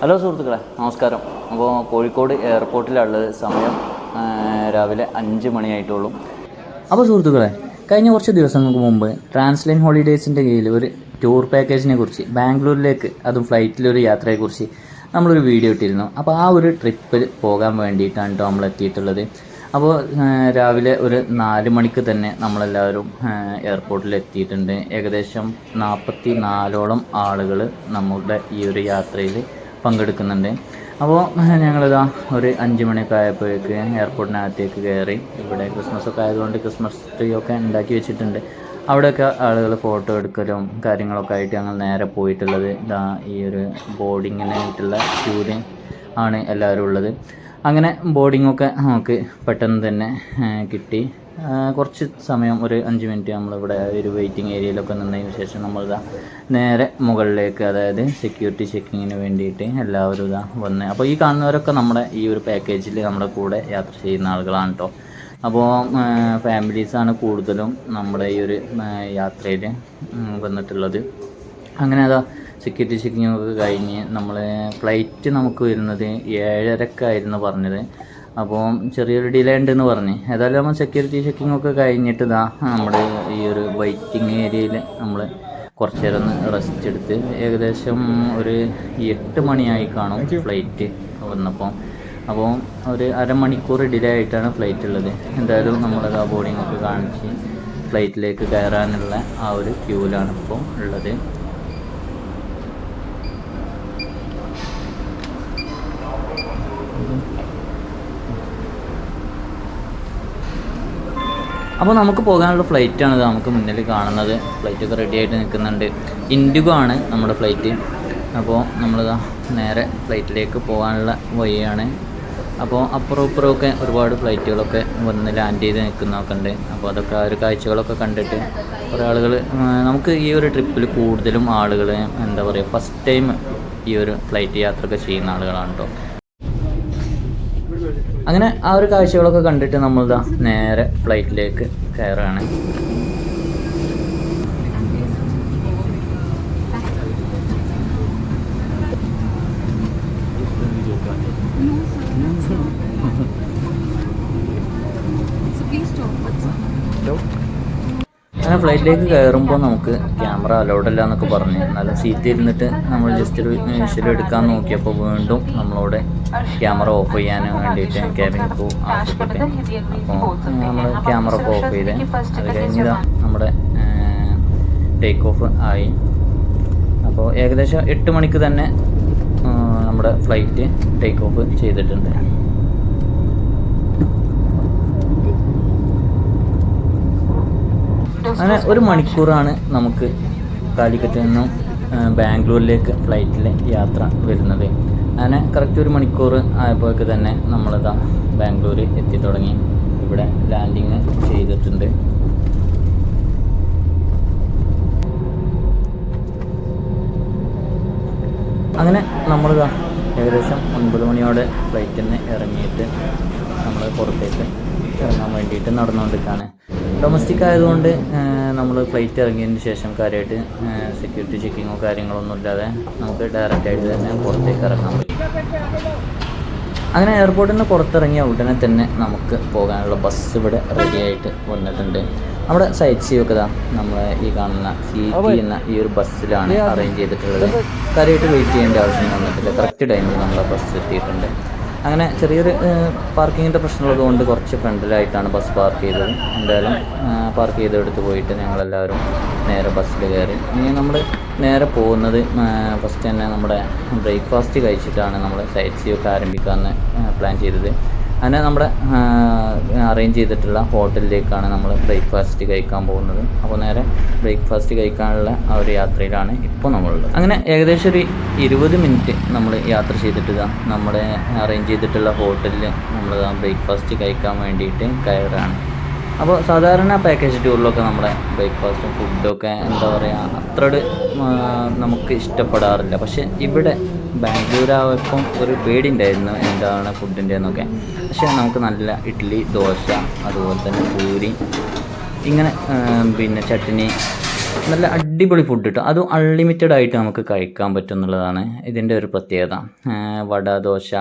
Hello സുഹൃത്തുക്കളെ നമസ്കാരം. അപ്പോൾ കോഴിക്കോട് എയർപോർട്ടിലുള്ളത് സമയം രാവിലെ അഞ്ച് മണിയായിട്ടുള്ളൂ. അപ്പോൾ സുഹൃത്തുക്കളെ കഴിഞ്ഞ കുറച്ച് ദിവസങ്ങൾക്ക് മുമ്പ് ട്രാൻസ്ലൈൻ ഹോളിഡേയ്സിന്റെ കീഴിൽ ഒരു ടൂർ പാക്കേജിനെ കുറിച്ച് ബാംഗ്ലൂരിലേക്ക് അതും ഫ്ലൈറ്റിലൊരു യാത്രയെക്കുറിച്ച് നമ്മളൊരു വീഡിയോ ഇട്ടിരുന്നു. അപ്പോൾ ആ ഒരു ട്രിപ്പിൽ പോകാൻ വേണ്ടിയിട്ടാണ് കേട്ടോ നമ്മൾ എത്തിയിട്ടുള്ളത്. അപ്പോൾ രാവിലെ ഒരു നാല് മണിക്ക് തന്നെ നമ്മളെല്ലാവരും എയർപോർട്ടിൽ എത്തിയിട്ടുണ്ട്. ഏകദേശം നാൽപ്പത്തി നാലോളം ആളുകൾ നമ്മുടെ ഈ ഒരു യാത്രയിൽ പങ്കെടുക്കുന്നുണ്ട്. അപ്പോൾ ഞങ്ങളിതാ ഒരു അഞ്ച് മണിയൊക്കെ ആയപ്പോഴേക്ക് എയർപോർട്ടിനകത്തേക്ക് കയറി ഇവിടെ ക്രിസ്മസ് ഒക്കെ ആയതുകൊണ്ട് ക്രിസ്മസ് ട്രീ ഒക്കെ ഉണ്ടാക്കി വെച്ചിട്ടുണ്ട്. അവിടെയൊക്കെ ആളുകൾ ഫോട്ടോ എടുക്കലും കാര്യങ്ങളൊക്കെ ആയിട്ട് ഞങ്ങൾ നേരെ പോയിട്ടുള്ളത് ഇതാ ഈ ഒരു ബോർഡിങ്ങിനായിട്ടുള്ള ക്യൂൽ ആണ് എല്ലാവരും ഉള്ളത്. അങ്ങനെ ബോർഡിങ്ങൊക്കെ നമുക്ക് പെട്ടെന്ന് തന്നെ കിട്ടി. കുറച്ച് സമയം ഒരു അഞ്ച് മിനിറ്റ് നമ്മളിവിടെ ഒരു വെയിറ്റിംഗ് ഏരിയയിലൊക്കെ നിന്നതിന് ശേഷം നമ്മൾ ഇതാ നേരെ മുകളിലേക്ക് അതായത് സെക്യൂരിറ്റി ചെക്കിങ്ങിന് വേണ്ടിയിട്ട് എല്ലാവരും ഇതാ വന്ന്. അപ്പോൾ ഈ കാണുന്നവരൊക്കെ നമ്മുടെ ഈ ഒരു പാക്കേജിൽ നമ്മുടെ കൂടെ യാത്ര ചെയ്യുന്ന ആളുകളാണ് കേട്ടോ അപ്പോൾ ഫാമിലീസാണ് കൂടുതലും നമ്മുടെ ഈ ഒരു യാത്രയിൽ വന്നിട്ടുള്ളത്. അങ്ങനെ അതാ സെക്യൂരിറ്റി ചെക്കിങ്ങൊക്കെ കഴിഞ്ഞ് നമ്മൾ ഫ്ലൈറ്റ് നമുക്ക് വരുന്നത് ഏഴരക്കായിരുന്നു പറഞ്ഞത്. അപ്പോൾ ചെറിയൊരു ഡിലേ ഉണ്ടെന്ന് പറഞ്ഞ്. ഏതായാലും നമ്മൾ സെക്യൂരിറ്റി ചെക്കിംഗ് ഒക്കെ കഴിഞ്ഞിട്ട് ഇതാ നമ്മുടെ ഈ ഒരു വെയിറ്റിംഗ് ഏരിയയിൽ നമ്മൾ കുറച്ച് നേരം ഒന്ന് റെസ്റ്റ് എടുത്ത് ഏകദേശം ഒരു എട്ട് മണിയായി കാണും ഫ്ലൈറ്റ് വന്നപ്പോൾ അപ്പോൾ ഒരു അരമണിക്കൂർ ഡിലേ ആയിട്ടാണ് ഫ്ലൈറ്റ് ഉള്ളത്. എന്തായാലും നമ്മൾ ആ ബോർഡിംഗ് ഒക്കെ കാണിച്ച് ഫ്ലൈറ്റിലേക്ക് കയറാനുള്ള ആ ഒരു ക്യൂലാണ് ഇപ്പോൾ ഉള്ളത്. അപ്പോൾ നമുക്ക് പോകാനുള്ള ഫ്ലൈറ്റാണ് ഇത് നമുക്ക് മുന്നിൽ കാണുന്നത്. ഫ്ലൈറ്റൊക്കെ റെഡി ആയിട്ട് നിൽക്കുന്നുണ്ട്. ഇൻഡിഗോ ആണ് നമ്മുടെ ഫ്ലൈറ്റ് അപ്പോൾ നമ്മളിതാ നേരെ ഫ്ലൈറ്റിലേക്ക് പോകാനുള്ള വഴിയാണ്. അപ്പോൾ അപ്പുറം ഇപ്പുറമൊക്കെ ഒരുപാട് ഫ്ലൈറ്റുകളൊക്കെ വന്ന് ലാൻഡ് ചെയ്ത് നിൽക്കുന്നതൊക്കെ ഉണ്ട്. അപ്പോൾ അതൊക്കെ ആ ഒരു കാഴ്ചകളൊക്കെ കണ്ടിട്ട് കുറേ ആളുകൾ നമുക്ക് ഈ ഒരു ട്രിപ്പിൽ കൂടുതലും ആളുകൾ എന്താ പറയുക ഫസ്റ്റ് ടൈം ഈ ഒരു ഫ്ലൈറ്റ് യാത്രയൊക്കെ ചെയ്യുന്ന ആളുകളാണ് കേട്ടോ അങ്ങനെ ആ ഒരു കാഴ്ചകളൊക്കെ കണ്ടിട്ട് നമ്മളിതാ നേരെ ഫ്ലൈറ്റിലേക്ക് കയറുകയാണ്. അങ്ങനെ ഫ്ലൈറ്റിലേക്ക് കയറുമ്പോൾ നമുക്ക് ക്യാമറ അലൗഡ് അല്ല എന്നൊക്കെ പറഞ്ഞ്. നല്ല സീറ്റ് ഇരുന്നിട്ട് നമ്മൾ ജസ്റ്റ് ഒരു വിഷ്വൽ എടുക്കാൻ നോക്കിയപ്പോൾ വീണ്ടും നമ്മളോട് ക്യാമറ ഓഫ് ചെയ്യാൻ വേണ്ടിയിട്ട് ക്യാബിൻ ക്രൂ ആവശ്യപ്പെട്ട്. അപ്പോൾ നമ്മൾ ക്യാമറ ഒക്കെ ഓഫ് ചെയ്ത് അത് കഴിഞ്ഞിതാ നമ്മുടെ ടേക്ക് ഓഫ് ആയി. അപ്പോൾ ഏകദേശം എട്ട് മണിക്ക് തന്നെ നമ്മുടെ ഫ്ലൈറ്റ് ടേക്ക് ഓഫ് ചെയ്തിട്ടുണ്ട്. അങ്ങനെ ഒരു മണിക്കൂറാണ് നമുക്ക് കാലിക്കറ്റിൽ നിന്നും ബാംഗ്ലൂരിലേക്ക് ഫ്ലൈറ്റിൽ യാത്ര വരുന്നത്. അങ്ങനെ കറക്റ്റ് ഒരു മണിക്കൂർ ആയപ്പോഴേക്ക് തന്നെ നമ്മളിതാ ബാംഗ്ലൂർ എത്തി തുടങ്ങി. ഇവിടെ ലാൻഡിങ് ചെയ്തിട്ടുണ്ട്. അങ്ങനെ നമ്മളിതാ ഏകദേശം ഒൻപത് മണിയോടെ ഫ്ലൈറ്റിൽ നിന്ന് ഇറങ്ങിയിട്ട് നമ്മൾ പുറത്തേക്ക് ഇറങ്ങാൻ വേണ്ടിയിട്ട് നടന്നുകൊണ്ടിരിക്കുകയാണ് ഡൊമസ്റ്റിക് ആയതുകൊണ്ട് നമ്മൾ ഫ്ലൈറ്റ് ഇറങ്ങിയതിന് ശേഷം കാര്യമായിട്ട് സെക്യൂരിറ്റി ചെക്കിങ്ങോ കാര്യങ്ങളൊന്നും ഇല്ലാതെ നമുക്ക് ഡയറക്റ്റ് ആയിട്ട് തന്നെ പുറത്തേക്ക് ഇറങ്ങാൻ പറ്റും. അങ്ങനെ എയർപോർട്ടിൽ നിന്ന് പുറത്തിറങ്ങിയ ഉടനെ തന്നെ നമുക്ക് പോകാനുള്ള ബസ് ഇവിടെ റെഡി ആയിട്ട് വന്നിട്ടുണ്ട്. നമ്മുടെ സൈറ്റ് സീ ഒക്കെ ഇതാ നമ്മൾ ഈ കാണുന്ന സി ടി എന്ന ഈ ഒരു ബസ്സിലാണ് അറേഞ്ച് ചെയ്തിട്ടുള്ളത്. കാര്യമായിട്ട് വെയിറ്റ് ചെയ്യേണ്ട ആവശ്യം വന്നിട്ടില്ല. കറക്റ്റ് ടൈമിൽ നമ്മളെ ബസ് എത്തിയിട്ടുണ്ട്. അങ്ങനെ ചെറിയൊരു പാർക്കിങ്ങിന്റെ പ്രശ്നമുള്ളത് കൊണ്ട് കുറച്ച് ഫ്രണ്ടിലായിട്ടാണ് ബസ് പാർക്ക് ചെയ്തത്. എന്തായാലും പാർക്ക് ചെയ്തെടുത്ത് പോയിട്ട് ഞങ്ങളെല്ലാവരും നേരെ ബസ്സിൽ കയറി. ഇനി നമ്മൾ നേരെ പോകുന്നത് ഫസ്റ്റ് തന്നെ നമ്മുടെ ബ്രേക്ക്ഫാസ്റ്റ് കഴിച്ചിട്ടാണ് നമ്മൾ സൈറ്റ് സീ ഒക്കെ ആരംഭിക്കാമെന്ന് പ്ലാൻ ചെയ്തത്. അങ്ങനെ നമ്മുടെ അറേഞ്ച് ചെയ്തിട്ടുള്ള ഹോട്ടലിലേക്കാണ് നമ്മൾ ബ്രേക്ക്ഫാസ്റ്റ് കഴിക്കാൻ പോകുന്നത്. അപ്പോൾ നേരെ ബ്രേക്ക്ഫാസ്റ്റ് കഴിക്കാനുള്ള ആ ഒരു യാത്രയിലാണ് ഇപ്പോൾ നമ്മളുള്ളത്. അങ്ങനെ ഏകദേശം ഒരു ഇരുപത് മിനിറ്റ് നമ്മൾ യാത്ര ചെയ്തിട്ട് നമ്മുടെ അറേഞ്ച് ചെയ്തിട്ടുള്ള ഹോട്ടലിൽ നമ്മൾ ബ്രേക്ക്ഫാസ്റ്റ് കഴിക്കാൻ വേണ്ടിയിട്ട് കയറാണ് അപ്പോൾ സാധാരണ പാക്കേജ് ടൂറിലൊക്കെ നമ്മുടെ ബ്രേക്ക്ഫാസ്റ്റും ഫുഡൊക്കെ എന്താ പറയുക അത്ര നമുക്ക് ഇഷ്ടപ്പെടാറില്ല. പക്ഷെ ഇവിടെ ബാംഗ്ലൂരായപ്പം ഒരു പേടി ഉണ്ടായിരുന്നു എന്താണ് ഫുഡിന്റെ എന്നൊക്കെ പക്ഷേ നമുക്ക് നല്ല ഇഡ്ഡലി ദോശ അതുപോലെ തന്നെ പൂരി ഇങ്ങനെ പിന്നെ ചട്നി നല്ല അടിപൊളി ഫുഡ് കിട്ടും. അതും അൺലിമിറ്റഡ് ആയിട്ട് നമുക്ക് കഴിക്കാൻ പറ്റും എന്നുള്ളതാണ് ഇതിന്റെ ഒരു പ്രത്യേകത. വട ദോശ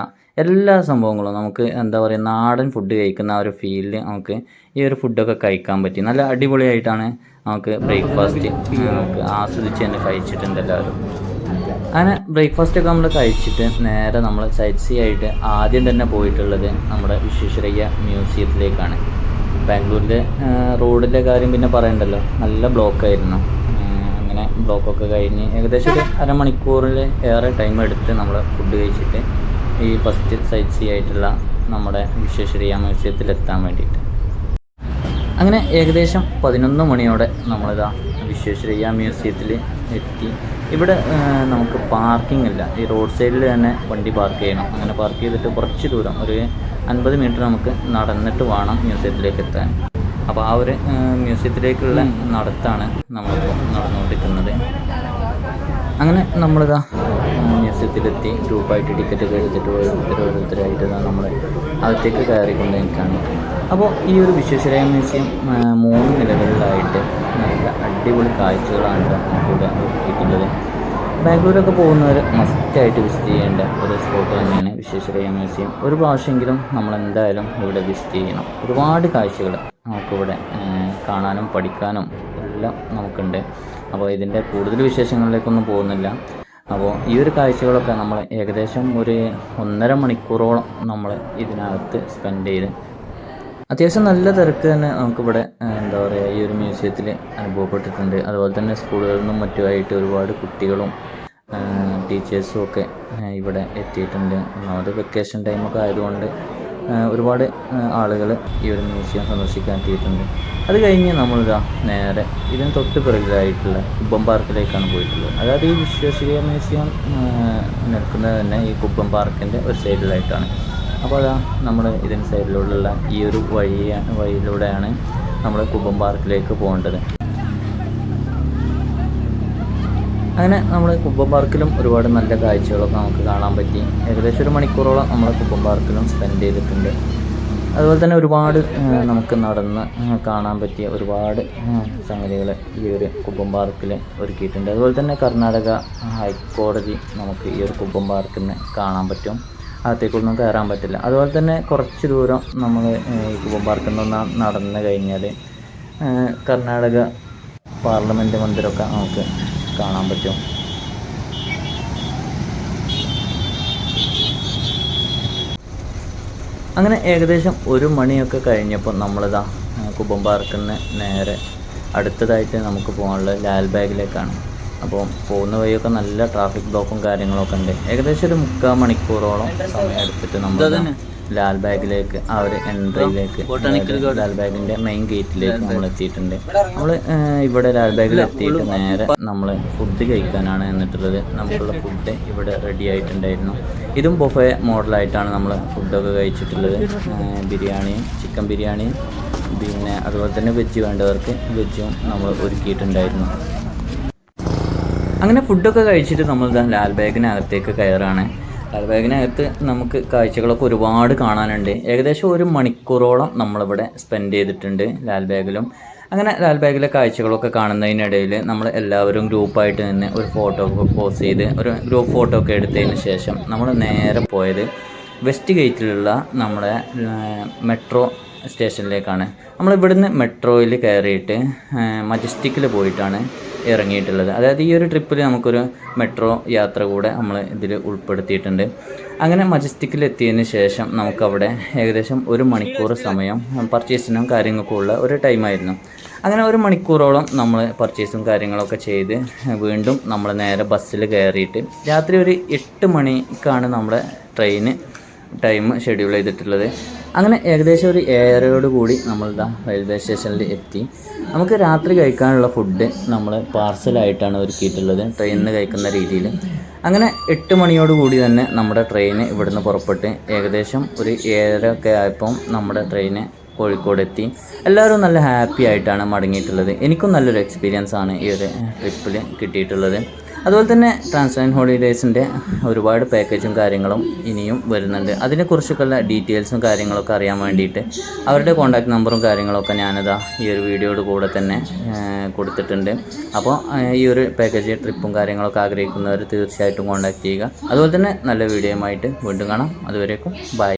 എല്ലാ സംഭവങ്ങളും നമുക്ക് എന്താ പറയുക നാടൻ ഫുഡ് കഴിക്കുന്ന ആ ഒരു ഫീലിൽ നമുക്ക് ഈ ഒരു ഫുഡൊക്കെ കഴിക്കാൻ പറ്റി. നല്ല അടിപൊളിയായിട്ടാണ് നമുക്ക് ബ്രേക്ക്ഫാസ്റ്റ് നമുക്ക് ആസ്വദിച്ച് തന്നെ കഴിച്ചിട്ടുണ്ട് എല്ലാവരും. അങ്ങനെ ബ്രേക്ക്ഫാസ്റ്റ് ഒക്കെ നമ്മൾ കഴിച്ചിട്ട് നേരെ നമ്മൾ സൈറ്റ് ആയിട്ട് ആദ്യം തന്നെ പോയിട്ടുള്ളത് നമ്മുടെ വിശ്വേശ്വരയ്യ മ്യൂസിയത്തിലേക്കാണ് ബാംഗ്ലൂരിലെ റോഡിന്റെ കാര്യം പിന്നെ പറയണ്ടല്ലോ. നല്ല ബ്ലോക്കായിരുന്നു അങ്ങനെ ബ്ലോക്കൊക്കെ കഴിഞ്ഞ് ഏകദേശം ഒരു അരമണിക്കൂറിൽ ഏറെ ടൈം എടുത്ത് നമ്മൾ ഫുഡ് കഴിച്ചിട്ട് ഈ ഫസ്റ്റ് സൈറ്റ് സീ ആയിട്ടുള്ള നമ്മുടെ വിശ്വശ്രീയ മ്യൂസിയത്തിൽ എത്താൻ വേണ്ടിയിട്ട്. അങ്ങനെ ഏകദേശം പതിനൊന്ന് മണിയോടെ നമ്മളിതാ വിശ്വശ്രീയ മ്യൂസിയത്തിൽ എത്തി. ഇവിടെ നമുക്ക് പാർക്കിംഗ് ഇല്ല. ഈ റോഡ് സൈഡിൽ തന്നെ വണ്ടി പാർക്ക് ചെയ്യണം. അങ്ങനെ പാർക്ക് ചെയ്തിട്ട് കുറച്ച് ദൂരം ഒരു അൻപത് മീറ്റർ നമുക്ക് നടന്നിട്ട് വേണം മ്യൂസിയത്തിലേക്ക് എത്താൻ. അപ്പോൾ ആ ഒരു മ്യൂസിയത്തിലേക്കുള്ള നടത്താണ് നമ്മളിപ്പോൾ നടന്നുകൊണ്ടിരിക്കുന്നത്. അങ്ങനെ നമ്മളിതാ മ്യൂസിയത്തിലെത്തി. ഗ്രൂപ്പായിട്ട് ടിക്കറ്റ് ഒക്കെ എടുത്തിട്ട് ഓരോരുത്തർ ഓരോരുത്തരായിട്ട് നമ്മൾ അകത്തേക്ക് കയറിക്കൊണ്ട് നിൽക്കുകയാണ്. അപ്പോൾ ഈ ഒരു വിശ്വേശ്വരയ മ്യൂസിയം മൂന്ന് നിലകളിലായിട്ട് നല്ല അടിപൊളി കാഴ്ചകളാണ് ഇവിടെ ഒരുക്കിയിട്ടുള്ളത്. ബാംഗ്ലൂരൊക്കെ പോകുന്നവർ മസ്റ്റായിട്ട് വിസിറ്റ് ചെയ്യേണ്ട ഒരു സ്പോട്ട് തന്നെയാണ് വിശ്വേശ്വരയ്യ മ്യൂസിയം ഒരു പ്രാവശ്യമെങ്കിലും നമ്മൾ എന്തായാലും ഇവിടെ വിസിറ്റ് ചെയ്യണം. ഒരുപാട് കാഴ്ചകൾ നമുക്കിവിടെ കാണാനും പഠിക്കാനും എല്ലാം നമുക്കുണ്ട്. അപ്പോൾ ഇതിന്റെ കൂടുതൽ വിശേഷങ്ങളിലേക്കൊന്നും പോകുന്നില്ല. അപ്പോൾ ഈ ഒരു കാഴ്ചകളൊക്കെ നമ്മൾ ഏകദേശം ഒരു ഒന്നര മണിക്കൂറോളം നമ്മൾ ഇതിനകത്ത് സ്പെൻഡ് ചെയ്ത് അത്യാവശ്യം നല്ല തിരക്ക് തന്നെ നമുക്കിവിടെ എന്താ പറയുക ഈ ഒരു മ്യൂസിയത്തിൽ അനുഭവപ്പെട്ടിട്ടുണ്ട്. അതുപോലെ തന്നെ സ്കൂളുകളിൽ നിന്നും മറ്റുമായിട്ട് ഒരുപാട് കുട്ടികളും ടീച്ചേഴ്സും ഒക്കെ ഇവിടെ എത്തിയിട്ടുണ്ട്. ഒന്നാമത് വെക്കേഷൻ ടൈമൊക്കെ ആയതുകൊണ്ട് ഒരുപാട് ആളുകൾ ഈ ഒരു മ്യൂസിയം സന്ദർശിക്കാൻ എത്തിയിട്ടുണ്ട്. അത് കഴിഞ്ഞ് നമ്മളിതാ നേരെ ഇതിന് തൊട്ട് പിറകിലായിട്ടുള്ള കുബ്ബം പാർക്കിലേക്കാണ് പോയിട്ടുള്ളത്. അതായത് ഈ വിശ്വേശ്വരയ്യ മ്യൂസിയം നിൽക്കുന്നത് തന്നെ ഈ കുബ്ബം പാർക്കിന്റെ ഒരു സൈഡിലായിട്ടാണ്. അപ്പോൾ അതാ നമ്മൾ ഇതിന് സൈഡിലൂടെയുള്ള ഈ ഒരു വഴി വഴിയിലൂടെയാണ് നമ്മൾ കുബം പാർക്കിലേക്ക് പോകേണ്ടത്. അങ്ങനെ നമ്മൾ കുബം പാർക്കിലും ഒരുപാട് നല്ല കാഴ്ചകളൊക്കെ നമുക്ക് കാണാൻ പറ്റി. ഏകദേശം ഒരു മണിക്കൂറോളം നമ്മൾ കുബം പാർക്കിലും സ്പെൻഡ് ചെയ്തിട്ടുണ്ട്. അതുപോലെ തന്നെ ഒരുപാട് നമുക്ക് നടന്ന് കാണാൻ പറ്റിയ ഒരുപാട് സംഗതികൾ ഈ ഒരു കുബം പാർക്കിൽ ഒരുക്കിയിട്ടുണ്ട്. അതുപോലെ തന്നെ കർണാടക ഹൈക്കോടതി നമുക്ക് ഈ ഒരു കുബം പാർക്കിൽ കാണാൻ പറ്റും. അകത്തേക്കൊന്നും കയറാൻ പറ്റില്ല. അതുപോലെ തന്നെ കുറച്ച് ദൂരം നമ്മൾ കുബം നിന്ന് നടന്നു കഴിഞ്ഞാൽ കർണാടക പാർലമെന്റ് മന്ദിരമൊക്കെ നമുക്ക് കാണാൻ പറ്റും. അങ്ങനെ ഏകദേശം ഒരു മണിയൊക്കെ കഴിഞ്ഞപ്പോൾ നമ്മളിതാ കുബം പാർക്കിൽ നേരെ അടുത്തതായിട്ട് നമുക്ക് പോകാനുള്ളത് ലാൽബാഗിലേക്കാണ് അപ്പോൾ പോകുന്ന വഴിയൊക്കെ നല്ല ട്രാഫിക് ബ്ലോക്കും കാര്യങ്ങളൊക്കെ ഉണ്ട്. ഏകദേശം ഒരു മുക്കാൽ മണിക്കൂറോളം സമയം എടുത്തിട്ട് നമ്മൾ ലാൽ ബാഗിലേക്ക് ആ ഒരു എൻട്രിയിലേക്ക് ലാൽ ബാഗിന്റെ മെയിൻ ഗേറ്റിലേക്ക് നമ്മൾ എത്തിയിട്ടുണ്ട്. നമ്മൾ ഇവിടെ ലാൽ ബാഗിൽ എത്തിയിട്ട് നേരെ നമ്മൾ ഫുഡ് കഴിക്കാനാണ് എന്നിട്ടുള്ളത്. നമുക്കുള്ള ഫുഡ് ഇവിടെ റെഡി ആയിട്ടുണ്ടായിരുന്നു. ഇതും ബൊഫെ മോഡലായിട്ടാണ് നമ്മൾ ഫുഡൊക്കെ കഴിച്ചിട്ടുള്ളത്. ബിരിയാണി ബിരിയാണിയും ചിക്കൻ ബിരിയാണിയും പിന്നെ അതുപോലെ തന്നെ വെജ് വേണ്ടവർക്ക് വെജും നമ്മൾ ഒരുക്കിയിട്ടുണ്ടായിരുന്നു. അങ്ങനെ ഫുഡൊക്കെ കഴിച്ചിട്ട് നമ്മൾ ലാൽ ബാഗിനകത്തേക്ക് കയറാണ്. ലാൽ ബാഗിനകത്ത് നമുക്ക് കാഴ്ചകളൊക്കെ ഒരുപാട് കാണാനുണ്ട്. ഏകദേശം ഒരു മണിക്കൂറോളം നമ്മളിവിടെ സ്പെൻഡ് ചെയ്തിട്ടുണ്ട് ലാൽ ബാഗിലും. അങ്ങനെ ലാൽ ബാഗിലെ കാഴ്ചകളൊക്കെ കാണുന്നതിനിടയിൽ നമ്മൾ എല്ലാവരും ഗ്രൂപ്പായിട്ട് നിന്ന് ഒരു ഫോട്ടോ ഒക്കെ പോസ്റ്റ് ചെയ്ത് ഒരു ഗ്രൂപ്പ് ഫോട്ടോ ഒക്കെ എടുത്തതിന് ശേഷം നമ്മൾ നേരെ പോയത് വെസ്റ്റ് ഗേറ്റിലുള്ള നമ്മുടെ മെട്രോ സ്റ്റേഷനിലേക്കാണ് നമ്മൾ ഇവിടുന്ന് മെട്രോയിൽ കയറിയിട്ട് മജസ്റ്റിക്കിൽ പോയിട്ടാണ്. ഇറങ്ങിയിട്ടുള്ളത്. അതായത് ഈ ഒരു ട്രിപ്പിൽ നമുക്കൊരു മെട്രോ യാത്ര കൂടെ നമ്മൾ ഇതിൽ ഉൾപ്പെടുത്തിയിട്ടുണ്ട്. അങ്ങനെ മജസ്റ്റിക്കിൽ എത്തിയതിന് ശേഷം നമുക്കവിടെ ഏകദേശം ഒരു മണിക്കൂർ സമയം പർച്ചേസിനും കാര്യങ്ങൾക്കും ഉള്ള ഒരു ടൈമായിരുന്നു അങ്ങനെ ഒരു മണിക്കൂറോളം നമ്മൾ പർച്ചേസും കാര്യങ്ങളൊക്കെ ചെയ്ത് വീണ്ടും നമ്മൾ നേരെ ബസ്സിൽ കയറിയിട്ട് രാത്രി ഒരു എട്ട് മണിക്കാണ് നമ്മുടെ ട്രെയിന് ടൈം ഷെഡ്യൂൾ ചെയ്തിട്ടുള്ളത്. അങ്ങനെ ഏകദേശം ഒരു ഏഴരയോട് കൂടി നമ്മളുടെ റെയിൽവേ സ്റ്റേഷനിൽ എത്തി. നമുക്ക് രാത്രി കഴിക്കാനുള്ള ഫുഡ് നമ്മൾ പാർസലായിട്ടാണ് ഒരുക്കിയിട്ടുള്ളത്. ട്രെയിനിൽ കഴിക്കുന്ന രീതിയിൽ. അങ്ങനെ എട്ട് മണിയോട് കൂടി തന്നെ നമ്മുടെ ട്രെയിന് ഇവിടുന്ന് പുറപ്പെട്ട് ഏകദേശം ഒരു ഏഴര ഒക്കെ ആയപ്പം നമ്മുടെ ട്രെയിന് കോഴിക്കോട് എത്തി. എല്ലാവരും നല്ല ഹാപ്പി ആയിട്ടാണ് മടങ്ങിയിട്ടുള്ളത്. എനിക്കും നല്ലൊരു എക്സ്പീരിയൻസ് ആണ് ഈ ഒരു ട്രിപ്പിൽ കിട്ടിയിട്ടുള്ളത്. അതുപോലെ തന്നെ ട്രാൻസ്ലൈൻ ഹോളിഡേയ്സിന്റെ ഒരുപാട് പാക്കേജും കാര്യങ്ങളും ഇനിയും വരുന്നുണ്ട്. അതിനെക്കുറിച്ചൊക്കെയുള്ള ഡീറ്റെയിൽസും കാര്യങ്ങളൊക്കെ അറിയാൻ വേണ്ടിയിട്ട് അവരുടെ കോൺടാക്ട് നമ്പറും കാര്യങ്ങളൊക്കെ ഞാനിതാ ഈ ഒരു വീഡിയോയുടെ കൂടെ തന്നെ കൊടുത്തിട്ടുണ്ട്. അപ്പോൾ ഈ ഒരു പാക്കേജ് ട്രിപ്പും കാര്യങ്ങളൊക്കെ ആഗ്രഹിക്കുന്നവർ തീർച്ചയായിട്ടും കോൺടാക്ട് ചെയ്യുക. അതുപോലെ തന്നെ നല്ല വീഡിയോയുമായിട്ട് വീണ്ടും കാണാം. അതുവരേക്കും ബൈ